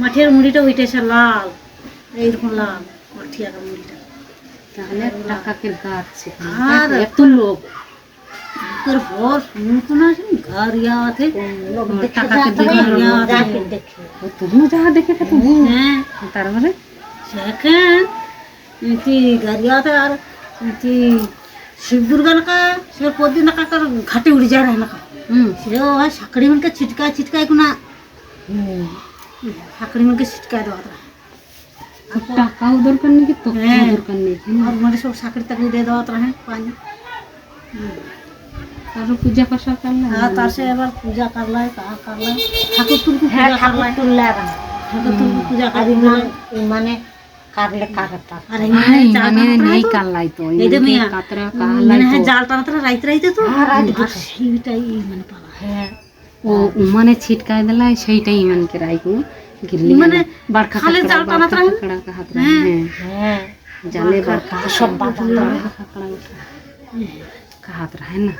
মাঠের মুড়িটা লাল। এইরকম লাল মাঠিয়ার মুড়িটা। তাহলে টাকাকে গাছ সেখানে। আর এত লোক তোর বর শুনতো না ঘর টাকাকে দিয়ে ও তুমি যাহা দেখে হ্যাঁ। তারপরে সেখান তুই গাড়িয়াতে আর তুই শিব দুর্গা নাকা সে পদি নাকা কার ঘাটে উড়ি যায় না নাকা হুম সে ও সাকড়ি মনকে ছিটকায় ছিটকায় কোনা সাকড়ি মনকে ছিটকায় দেওয়া তা আর টাকাও দরকার নেই কি তো হ্যাঁ। দরকার নেই और मेरे सब साकड़ी तक दे दो रहे पानी তারও পূজা পাশা করলে हाँ तार से एक बार पूजा कर ला कहा कर ला ठाकुर तुल की पूजा कर ला ठाकुर तुल की पूजा कर ला মানে কাটলে কাটতা अरे হ্যাঁ, जाल মানে टाना নেই तो কালাই তো এই যে মিয়া, কাতরা मैंने কালাই है তো जाल टाना तो राइत राइत तो और सीटा ही मैंने पाला হ্যাঁ ও মানে ছিটকায় দিলাই সেইটাই মানকে রাইকু গিরলি মানে মানে বারখা খালি কাকড়া জাল টানা বারখা তো কাকড়া কা হাত হ্যাঁ। হ্যাঁ হ্যাঁ জালে বারখা সব বাবা কাকড়া উঠা का हाथ रहे ना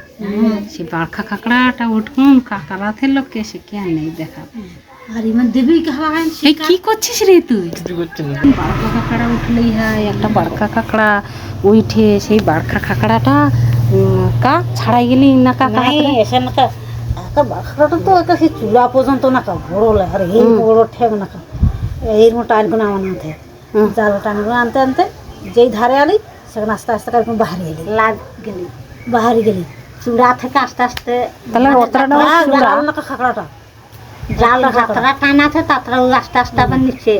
से बड़खा खकड़ाटा उठकुन काकरा थे लोग के से क्या नहीं देखा আর ইমান দেবী কহলা এই কি করছিস রে তুই? বাড়কা কাঁকড়া উঠলেই হয় একটা বাড়কা কাঁকড়া উঠে সেই বাড়কা কাঁকড়াটা কা ছাড়াই গেলি না কা কা এসে বাখরাটা তো একা সেই চুলা পর্যন্ত বড় আর এই বড় ঠেক নাকা এর মতো টাইন কোনো আমার আনতে। জাল করে আনতে আনতে যেই ধারে আলি সেখানে আস্তে আস্তে করে বাহারি গেলি। লাগ গেলি। বাহারি গেলি। চূড়া থেকে আস্তে আস্তে তাহলে হ্যাঁ, চূড়া জাল জাল যাত্রা টানাতে তাত্রা আস্তে আস্তে আবার নিচে।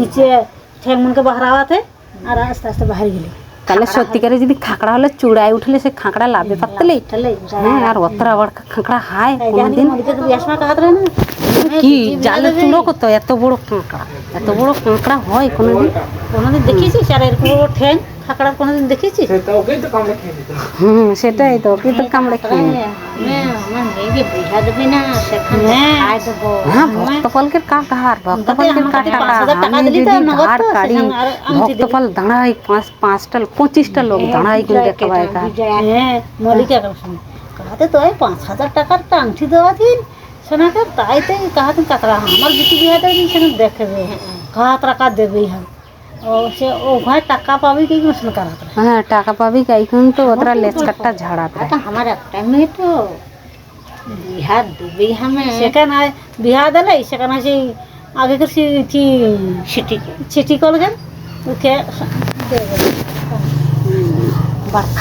নিচে ঠেক মনকে বাহারাওয়াতে আর আস্তে আস্তে বাহারি গেলি। তাহলে সত্যিকারে যদি খাঁকড়া হলে চূড়ায় উঠলে সে খাঁকড়া লাভে তাহলে হ্যাঁ আর অতটা বড় খাঁকড়া হায় কোনদিন। কি জালে চূড়ো কত? এত বড় কাঁকড়া এত বড় কাঁকড়া হয় কোনোদিন? কোনোদিন দেখিয়েছিস? আর এরকম ঠেং খাকড়ার কোনোদিন দেখিয়েছিস? হুম সেটাই তো কিন্তু কামড়ে খেয়ে নেয়। হ্যাঁ, আমার মেয়েকে বিহা দেবে না সেখানে হ্যাঁ। খাই দেবো। হ্যাঁ ভক্তফলকে কা ধার ভক্তফলকে কা আমাকে টাকা পাঁচ হাজার টাকা আমি দিলি যদি তো নগদ ধার তো, কাড়ি সেখানে আর আমি দিয়ে ভক্তফল দাঁড়াই পাঁচ পাঁচটা পঁচিশটা লোক দাঁড়াই কিন্তু দেখাবাই কা হ্যাঁ মলিকা শুনে। কাহাতে তো এই পাঁচ হাজার টাকার একটা আংটি দেওয়া দিন সোনাকে তাই তাই কাহাতে কাতরা আমার বিটি বিহাতে দিন সেখানে দেখবে কাহাত টাকা দেবেই হবে ও সে ও ভাই টাকা পাবি কি হ্যাঁ টাকা পাবি এখন তো রে তো আমার একটা মেয়ে তো। বিহা হামে সেখানে বিহা দিলে সেখানে সেই আগে কিছু সেটি চিঠি করলেন ওকে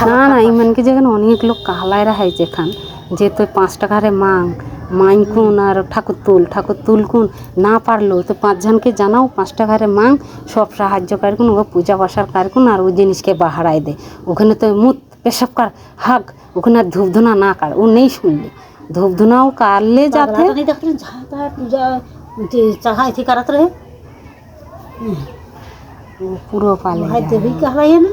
না না ইমানকে যেখানে অনেক লোক কাহলায় রাখাই যেখান। যে তুই পাঁচ টাকারে মাং মাইকুন আর ঠাকুর তুল ঠাকুর তুলকুন না পারলো তো পাঁচজনকে জানাও পাঁচ টাকারে মাং সব সাহায্য কারকুন ও পূজা বাসার কারকুন আর ওই জিনিসকে বাহারাই দে ওখানে তো মুত পেশাব কার হাক ওখানে আর ধূপধুনা না কার ও নেই শুনলি ধূপধুনাও কারলে যাতে नहीं देखते हैं जहाँ तहाँ पूजा चढ़ाई थी करत रहे ও পুরো পালে भाई যায়। देवी कह रही है ना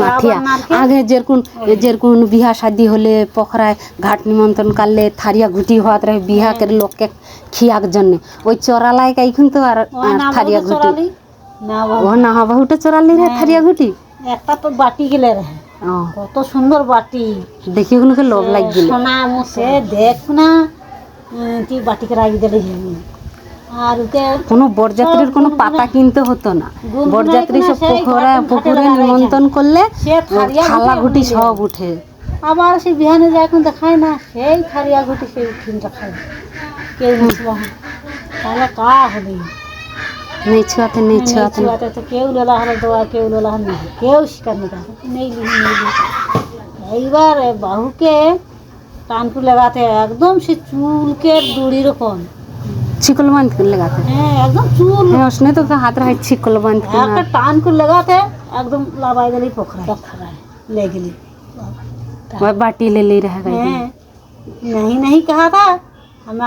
মাঠিয়া আগে যেরকম যেরকম বিহা শাদি হলে পোখরায় ঘাট নিমন্ত্রণ করলে থারিয়া ঘুটি হওয়াত রহে বিহা করে লোককে খিয়াক জন্য। ওই চোরালাই এখন তো আর থারিয়া ঘুটি। চড়ালি ও না বাহুটা চোরালি রে থারিয়া ঘুটি? একটা তো বাটি গেলে রে। কত সুন্দর বাটি। দেখি ওগুলোকে লোভ লাগিল সোনা মুছে দেখ না তুই বাটিকে রাখি দিলে আর ওকে কোনো বরযাত্রীর কোনো পাতা মানে কিনতে হতো না। বরযাত্রী সব পুকুরে পুকুরে নিমন্ত্রণ করলে থালা ঘুটি সব উঠে। আবার সেই বিহানে যায় এখন দেখায় না সেই খারিয়া ঘুটি সেই উঠিন দেখায় কেউ বুঝব তাহলে কা হবে? নেই ছুয়াতে নেই ছুয়াতে। তো কেউ লোলা হলে দেওয়া কেউ লোলা হলে কেউ শিকার নেই। নেই এইবার বাহুকে কানপুর লাগাতে একদম সে চুলকে দড়ি রকম छिकल बांध के लगाते हैं एकदम चूल हैं उसने तो कहा हाथ रहा छिकल बांध के একটা টান করে লাগাতে একদম লাবাই দিলি পোখরা পোখরা ले गेली वह बाटी ले ले रह गई हैं नहीं नहीं कहा था हमें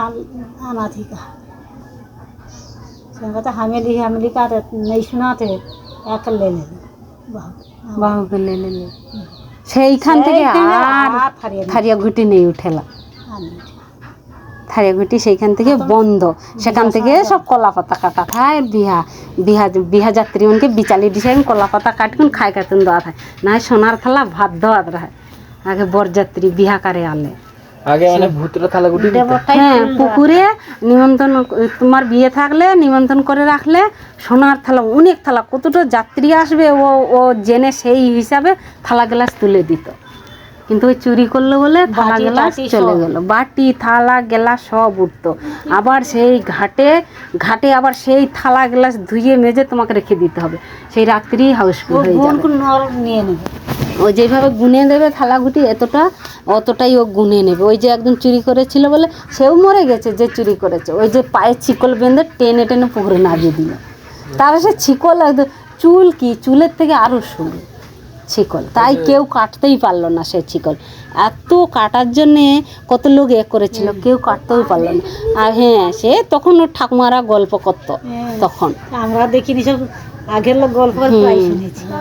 आना थी कहा से कहता हमें ली हमें लिखा था नहीं सुना थे एक ले ले बाहू বাহুকে লে লে লে সেইখান থেকে সেইখানে আর আর থারিয়া নেই। থারিয়া ঘুটি নেই উঠেলা আনি। সেইখান থেকে বন্ধ। সেখান থেকে সব কলা পাতা কাটা খায় বিহা বিহা বিহা যাত্রী মনকে বিচালি ডিসাইন কলা পাতা কাটকুন খাই কাটুন দেওয়া থাকে না হয় সোনার থালা ভাত দেওয়া থাকে আগে বরযাত্রী বিহা কারে আলে আগে মানে ভূতরা নিত। দেবরটাই হ্যাঁ পুকুরে নিমন্ত্রণ তোমার বিয়ে থাকলে নিমন্ত্রণ করে রাখলে সোনার থালা অনেক থালা কতটা যাত্রী আসবে ও ও জেনে সেই হিসাবে থালা গ্লাস তুলে দিত। কিন্তু ওই চুরি করল বলে থালা গ্লাস চলে গেল। বাটি থালা গেলাস সব উঠতো। আবার সেই ঘাটে ঘাটে আবার সেই থালা গ্লাস ধুয়ে মেজে তোমাকে রেখে দিতে হবে। সেই রাত্রি হাউসফুল হয়ে যাবে। নিয়ে নেবে। ও যেভাবে গুনে দেবে থালা থালাগুটি এতটা অতটাই ও গুনে নেবে। ওই যে একদম চুরি করেছিল বলে সেও মরে গেছে যে চুরি করেছে। ওই যে পায়ে ছিকল বেঁধে টেনে টেনে পুকুরে নামিয়ে দিল। তারপরে সে ছিকল একদম চুল কি? চুলের থেকে আরও সরু। ছিকল তাই কেউ কাটতেই পারল না সে ছিকল এত কাটার জন্যে কত লোক এ করেছিল কেউ কাটতেও পারল না। আর হ্যাঁ সে তখন ওর ঠাকুমারা গল্প করতো তখন। আমরা দেখিনি সব আগের লোক গল্প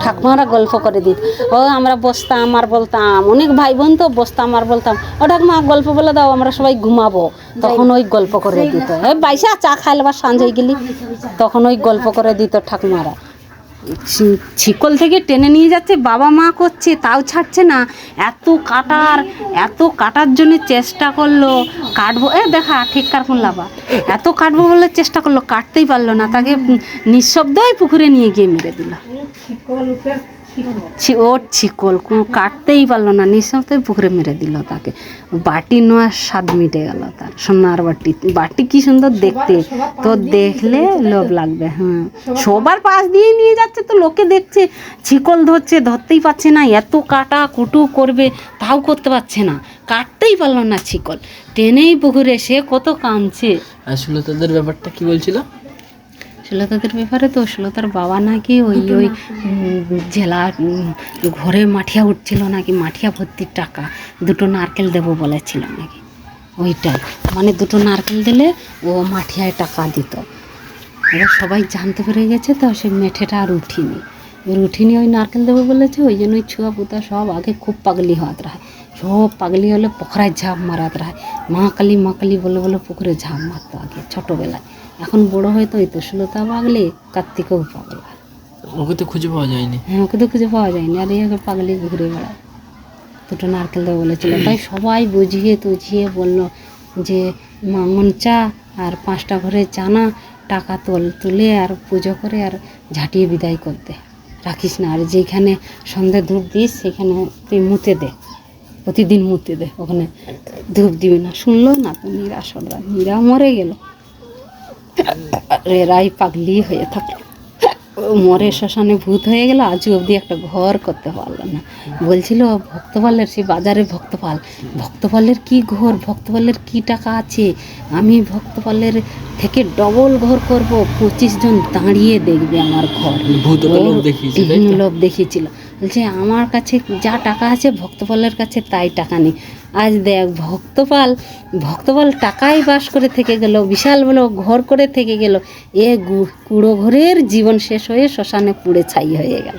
ঠাকুমারা গল্প করে দিত। ও আমরা বসতাম আর বলতাম অনেক ভাই বোন তো বসতাম আর বলতাম ও ঠাকুমা গল্প বলে দাও আমরা সবাই ঘুমাবো। তখন ওই গল্প করে দিত। এই বাইসা চা খাইলে বা হয়ে গেলি। তখন ওই গল্প করে দিত ঠাকুমারা। ছিকল থেকে টেনে নিয়ে যাচ্ছে, বাবা মা করছে, তাও ছাড়ছে না। এত কাটার এত কাটার জন্য চেষ্টা করল, কাটবো, এ দেখা ঠিক কার কোন লাভা এত কাটবো বলে চেষ্টা করল, কাটতেই পারল না, তাকে নিঃশব্দই পুকুরে নিয়ে গিয়ে মেরে দিল। ওর ছিকল কোনো কাটতেই পারল না। নিঃশব্দই পুকুরে মেরে দিল তাকে। বাটি নেওয়ার স্বাদ মিটে গেল তার। সোনার বাটি। বাটি কি সুন্দর দেখতে। তো দেখলে লোভ লাগবে হ্যাঁ। সবার পাশ দিয়ে নিয়ে যাচ্ছে তো লোকে দেখছে। ছিকল ধরছে ধরতেই পারছে না। এত কাটা কুটু করবে তাও করতে পারছে না। কাটতেই পারল না ছিকল টেনেই পুকুরে সে কত কাঁদছে। আসলে সুলতাদের ব্যাপারটা কি বলছিল? সুলতাদের ব্যাপারে তো সুলতার বাবা নাকি ওই ওই জেলা ঘরে মাঠিয়া উঠছিল নাকি মাঠিয়া ভর্তির টাকা দুটো নারকেল দেবো বলেছিল নাকি? ওইটাই। মানে দুটো নারকেল দিলে ও মাঠিয়ায় টাকা দিত। এবার সবাই জানতে পেরে গেছে তো সেই মেঠেটা আর উঠিনি। এবার উঠিনি ওই নারকেল দেবো বলেছে ওই জন্য ওই ছুয়া পুতা সব আগে খুব পাগলি হওয়াত রায়। সব পাগলি হলে পুকুরায় ঝাঁপ মারাত রায়। মা কালী মা কালী বলে বলে পুকুরে ঝাঁপ মারতো আগে ছোটোবেলায়। এখন বড় হয়তো ওই তো সুলতা পাগলি কার্তিকেও পাগল। ওকে তো খুঁজে পাওয়া যায়নি। হ্যাঁ ওকে তো খুঁজে পাওয়া যায়নি। আর এই আগে পাগলি ঘুরে বেড়ায়। দুটো নারকেল দেবো বলেছিল। তাই সবাই বুঝিয়ে তুঝিয়ে বলল যে মাঙ্গন চা আর পাঁচটা ঘরে চানা টাকা তোল তুলে আর পুজো করে আর ঝাঁটিয়ে বিদায় করতে রাখিস না। আর যেখানে সন্ধে ধূপ দিস সেখানে তুই মুতে দে। প্রতিদিন মুতে দে। ওখানে ধূপ দিবি না। শুনলো না তো নীরা সররা নীরা মরে গেল। এরাই পাগলি হয়ে থাকল। মরে শ্মশানে ভূত হয়ে গেল আজ অবধি একটা ঘর করতে পারল না। বলছিল ভক্তপালের সে বাজারে ভক্তপাল ভক্তপালের কি ঘর ভক্তপালের কি টাকা আছে? আমি ভক্তপালের থেকে ডবল ঘর করব পঁচিশ জন দাঁড়িয়ে দেখবে আমার ঘর। দেখিয়েছে, লোভ দেখিয়েছিল। বলছে, আমার কাছে যা টাকা আছে ভক্তপালের কাছে তাই টাকা নেই। আজ দেখ, ভক্তপাল ভক্তপাল টাকাই বাস করে থেকে গেল, বিশাল বড় ঘর করে থেকে গেল। এ কুড়ো ঘরের জীবন শেষ হয়ে শ্মশানে পুড়ে ছাই হয়ে গেল।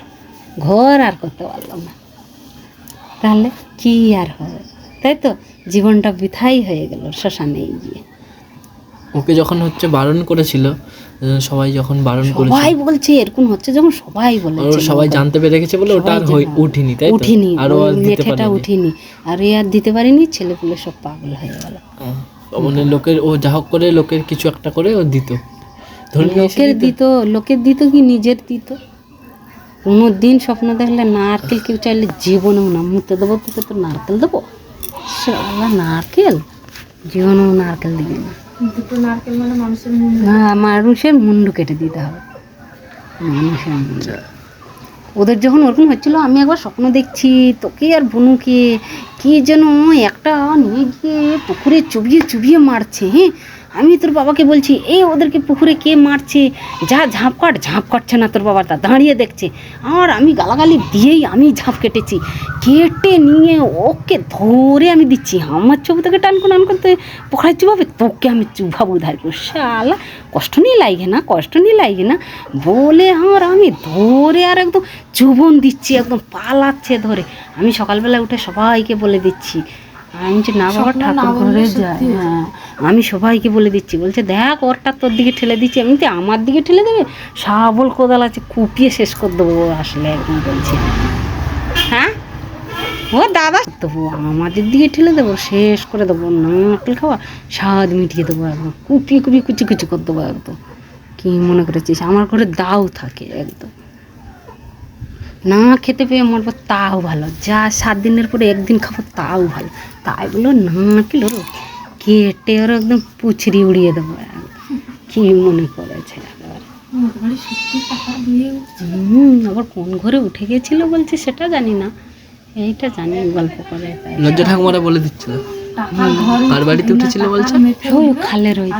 ঘর আর করতে পারলাম না। তাহলে কি আর হবে? তাই তো জীবনটা বৃথাই হয়ে গেল শ্মশানে গিয়ে। ওকে যখন হচ্ছে বারণ করেছিল সবাই যখন বারণ করেছিল সবাই বলছে এরকম হচ্ছে যখন সবাই বলেছে সবাই জানতে পেরে গেছে বলে ওটা আর উঠিনি তাই উঠিনি আর পারেনি। উঠিনি। আর এ আর দিতে পারিনি ছেলেপুলে সব পাগল হয়ে গেল। মানে লোকের ও যা হোক করে লোকের কিছু একটা করে ও দিত। লোকের দিত। লোকের দিত কি নিজের দিত? কোনো দিন স্বপ্ন দেখলে নারকেল কেউ চাইলে জীবনেও না মুতে দেবো তোকে তো নারকেল দেবো? শালা নারকেল? জীবনেও নারকেল দিবি না। হ্যাঁ মানুষের মুন্ডু। কেটে দিতে হবে। মানুষের মুন্ডু। ওদের যখন ওরকম হচ্ছিল আমি একবার স্বপ্ন দেখছি তোকে আর বনুকে কি যেন একটা নিয়ে গিয়ে পুকুরে চুবিয়ে চুবিয়ে মারছে হ্যাঁ? আমি তোর বাবাকে বলছি, এই ওদেরকে পুকুরে কে মারছে? যা ঝাঁপ কাট, ঝাঁপ কাটছে না তোর বাবা তা দাঁড়িয়ে দেখছে। আর আমি গালাগালি দিয়েই আমি ঝাঁপ কেটেছি। কেটে নিয়ে ওকে ধরে আমি দিচ্ছি। আমার ছবি থেকে টান করে, টান করতে পোখরায় চুবাবে তোকে আমি চুভাবো ধার শালা, কষ্ট নিয়ে লাগে না, কষ্ট নিয়ে লাগে না। বলে আর আমি ধরে আর একদম চুবন দিচ্ছি, একদম পালাচ্ছে ধরে। আমি সকালবেলা উঠে সবাইকে বলে দিচ্ছি আমি না বাবা ঠাকুর ঘরে যাই। হ্যাঁ আমি সবাইকে বলে দিচ্ছি বলছে দেখ ওরটা তোর দিকে ঠেলে দিচ্ছি। এমনিতে আমার দিকে ঠেলে দেবে? শাবল কোদাল আছে কুপিয়ে শেষ করে দেবো ও আসলে একদম বলছি হ্যাঁ? ও দাদা দেবো আমাদের দিকে ঠেলে দেবো শেষ করে দেবো নারকেল খাওয়া স্বাদ মিটিয়ে দেবো একদম কুপিয়ে কুপিয়ে কুচি কুচি করে দেবো একদম। কি মনে করেছিস? আমার ঘরে দাও থাকে একদম। না খেতে পেয়ে মরবো তাও ভালো। যা সাত দিনের পরে একদিন খাব তাও ভালো। তাই বলো নারকেল ওর কেটে ওর একদম পুছড়ি উড়িয়ে দেবো কি মনে করেছে হুম আবার কোন ঘরে উঠে গেছিল বলছে সেটা জানি না। এইটা জানি গল্প করে তাই। লজ্জা ঠাকুমারা বলে দিচ্ছিল। আর বাড়িতে উঠেছিল বলছে? খালের ওই।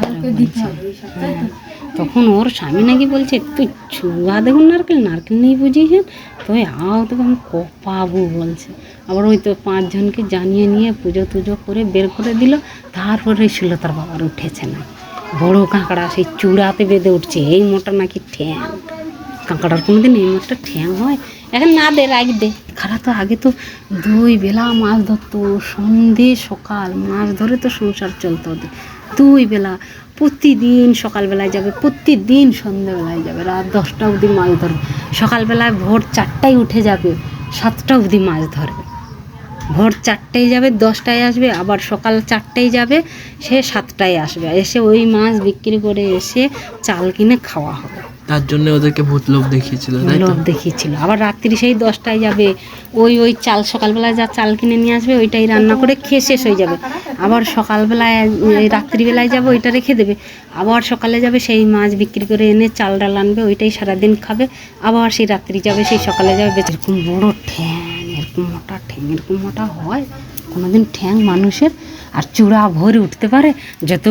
তখন ওর স্বামী নাকি বলছে, তুই ছুয়া দেখুন, নারকেল নারকেল নেই বুঝিয়েছেন? তুই আও তোকে আমি কপাবো, বলছে। আবার ওই তো পাঁচজনকে জানিয়ে নিয়ে পুজো টুজো করে বের করে দিল। তারপরে ছিল তার বাবার উঠেছে না। বড় কাঁকড়া সেই চূড়াতে বেঁধে উঠছে, এই মোটা নাকি ঠ্যাং। কাঁকড়ার কোনোদিন এই মোটটা ঠ্যাং হয়? এখন না দে, রাখ দে। খারা তো আগে তো দুই বেলা মাছ ধরতো, সন্ধে সকাল মাছ ধরে তো সংসার চলতো ওদের। দুই বেলা, প্রতিদিন সকালবেলায় যাবে, প্রতিদিন সন্ধ্যেবেলায় যাবে, রাত দশটা অবধি মাছ ধরবে সকালবেলায় ভোর চারটায় উঠে যাবে, সাতটা অবধি মাছ ধরবে। ভোর চারটেয় যাবে, দশটায় আসবে, আবার সকাল চারটেয় যাবে, সে সাতটায় আসবে। এসে ওই মাছ বিক্রি করে এসে চাল কিনে খাওয়া হবে। তার জন্য ওদেরকে ভূত লোক দেখিয়েছিল লোভ দেখিয়েছিল। আবার রাত্রি সেই দশটায় যাবে। ওই ওই চাল সকালবেলায় যা চাল কিনে নিয়ে আসবে, ওইটাই রান্না করে খেয়ে শেষ হয়ে যাবে। আবার সকালবেলায় রাত্রিবেলায় যাবে, ওইটা রেখে দেবে। আবার সকালে যাবে, সেই মাছ বিক্রি করে এনে চাল ডাল আনবে, ওইটাই সারাদিন খাবে। আবার সেই রাত্রি যাবে, সেই সকালে যাবে এরকম বড় ঠ্যাং, এরকম মোটা ঠ্যাং, এরকম মোটা হয়। কোনোদিন ঠ্যাং মানুষের আর চূড়া ভরে উঠতে পারে? যত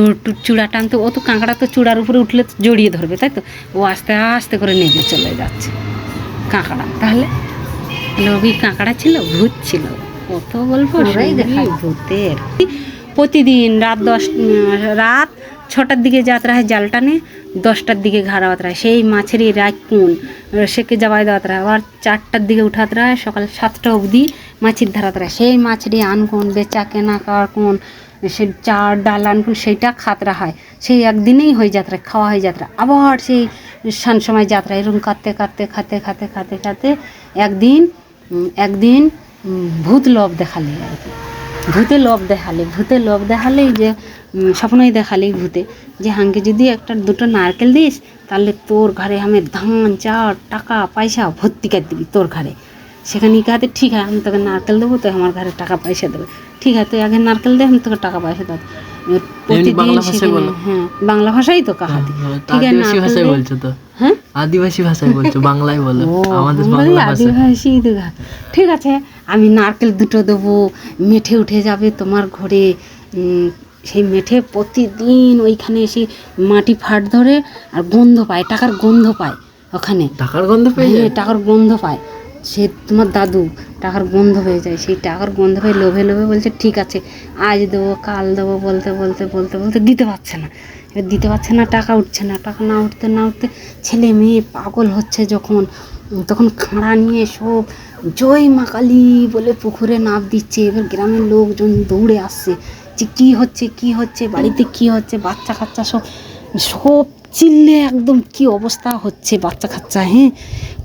চূড়া টানতে ও তো কাঁকড়া তো চূড়ার উপরে উঠলে জড়িয়ে ধরবে তাই তো? ও আস্তে আস্তে করে নেমে চলে যাচ্ছে কাঁকড়া। তাহলে তাহলে ওই কাঁকড়া ছিল ভূত ছিল। কত গল্প ভূতের। প্রতিদিন রাত দশ রাত ছটার দিকে যাত্রা হয় জাল টানে, দশটার দিকে ঘাড়া হয় সেই মাছেরই রাত কোন? সেকে যাওয়াই দেওয়াত হয় আবার চারটার দিকে উঠাতে হয় সকাল সাতটা অবধি মাছের ধারাতে হয় সেই মাছেরই আনকোন বেচা কেনা কোন, সে চার ডাল আনকোন সেইটা খাতরা হয় সেই একদিনেই হয়ে যাত্রা খাওয়া হয়ে যাত্রা আবার সেই সান সময় যাত্রা এরকম কাঁদতে কাঁদতে খাতে খাতে খাতে খাতে একদিন একদিন ভূত লোভ দেখালে আর কি। ভূতে লোভ দেখালে, ভূতে লোভ দেখালেই যে স্বপ্নই দেখালেই ভূতে। যে হাঙ্কে যদি একটা, দুটো নারকেল দিস, তাহলে তোর ঘরে আমি ধান, চাল, টাকা, পয়সা ভর্তি করে দিবি তোর ঘরে সেখানে কাতে ঠিক হয় আমি তোকে নারকেল দেবো তো আমার ঘরে টাকা পয়সা দেবে। ঠিক আছে, তুই আগে নারকেল দে, আমি তোকে টাকা পয়সা দেবো। প্রতিদিন বাংলা। হ্যাঁ ভাষাই তো কাহাতি। ঠিক আছে। বলছো তো? হ্যাঁ? আদিবাসী ভাষায় বলছো বাংলায় বলো আমাদের বাংলা আদিবাসী ঠিক আছে আমি নারকেল দুটো দেবো মেঠে উঠে যাবে তোমার ঘরে। উম, সেই মেঠে প্রতিদিন ওইখানে এসে মাটি ফাট ধরে আর গন্ধ পায় টাকার গন্ধ পায় ওখানে। টাকার গন্ধ পেয়ে হ্যাঁ, টাকার গন্ধ পায়। সে তোমার দাদু, টাকার গন্ধ হয়ে যায়। সেই টাকার গন্ধ হয়ে লোভে লোভে বলছে, ঠিক আছে, আজ দেবো, কাল দেবো, বলতে বলতে বলতে বলতে দিতে পারছে না। এবার দিতে পারছে না, টাকা উঠছে না। টাকা না উঠতে না উঠতে ছেলে মেয়ে পাগল হচ্ছে যখন, তখন খাঁড়া নিয়ে সব জয় মা কালী বলে পুকুরে নাপ দিচ্ছে। এবার গ্রামের লোকজন দৌড়ে আসছে যে কী হচ্ছে, কি হচ্ছে, বাড়িতে কি হচ্ছে বাচ্চা কাচ্চা সব সব চিল্লে একদম কি অবস্থা হচ্ছে বাচ্চা কাচ্চা হ্যাঁ?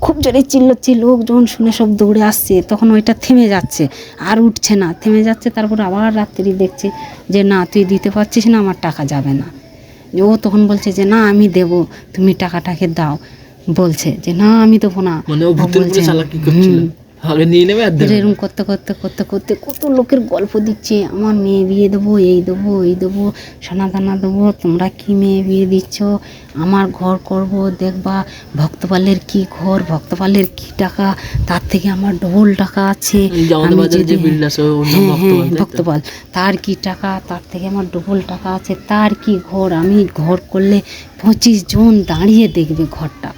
খুব জোরে চিল্লাচ্ছে লোকজন শুনে সব দৌড়ে আসছে তখন ওইটা থেমে যাচ্ছে আর উঠছে না। থেমে যাচ্ছে তারপর আবার রাত্রি দেখছে যে না তুই দিতে পারছিস না আমার টাকা যাবে না। যে ও তখন বলছে যে না আমি দেব তুমি টাকাটাকে দাও। বলছে যে না আমি দেবো না। মানে বলছে, আগে নিয়ে নেবে এরকম করতে করতে করতে করতে কত লোকের গল্প দিচ্ছে আমার মেয়ে বিয়ে দেবো এই দেবো এই দেবো সোনা দানা দেবো তোমরা কি মেয়ে বিয়ে দিচ্ছ? আমার ঘর করব দেখবা ভক্তপালের কি ঘর ভক্তপালের কি টাকা তার থেকে আমার ডবল টাকা আছে। হ্যাঁ হ্যাঁ? ভক্তপাল তার কি টাকা তার থেকে আমার ডবল টাকা আছে তার কি ঘর? আমি ঘর করলে পঁচিশ জন দাঁড়িয়ে দেখবে ঘরটা।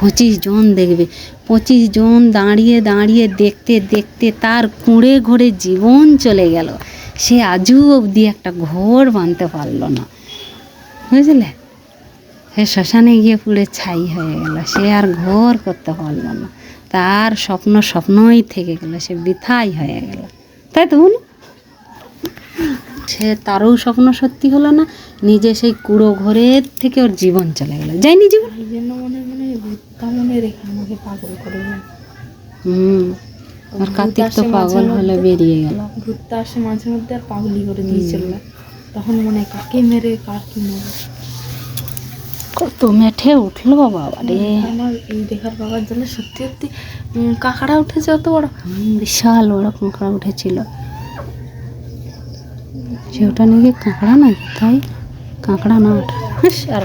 পঁচিশ জন দেখবে। পঁচিশ জন দাঁড়িয়ে দাঁড়িয়ে দেখতে দেখতে তার কুঁড়ে ঘরে জীবন চলে গেল। সে আজও অবধি একটা ঘর বাঁধতে পারল না। বুঝলে? সে শ্মশানে গিয়ে পুড়ে ছাই হয়ে গেল। সে আর ঘর করতে পারল না। তার স্বপ্ন স্বপ্নই থেকে গেল। সে বৃথাই হয়ে গেল। তাই তো বলুন? সে তারও স্বপ্ন সত্যি হলো না নিজে সেই কুড়ো ঘরের থেকে ওর জীবন চলে গেল। যায়নি জীবন? হুম আর কার্তিক তো পাগল হলে বেরিয়ে গেল। ঘুরতে আসে মাঝে মধ্যে আর পাগলি করে দিয়ে চলল তখন মনে কাকে মেরে কার কি মেরে? কত মেঠে উঠল বাবা রে। আমার এই দেখার বাবার জন্য সত্যি সত্যি কাঁকড়া উঠেছে অত বড়। বিশাল বড় কাঁকড়া উঠেছিল। যে ওটা নাকি কাঁকড়া নাকি? তাই? কাঁকড়া না ওটা। আর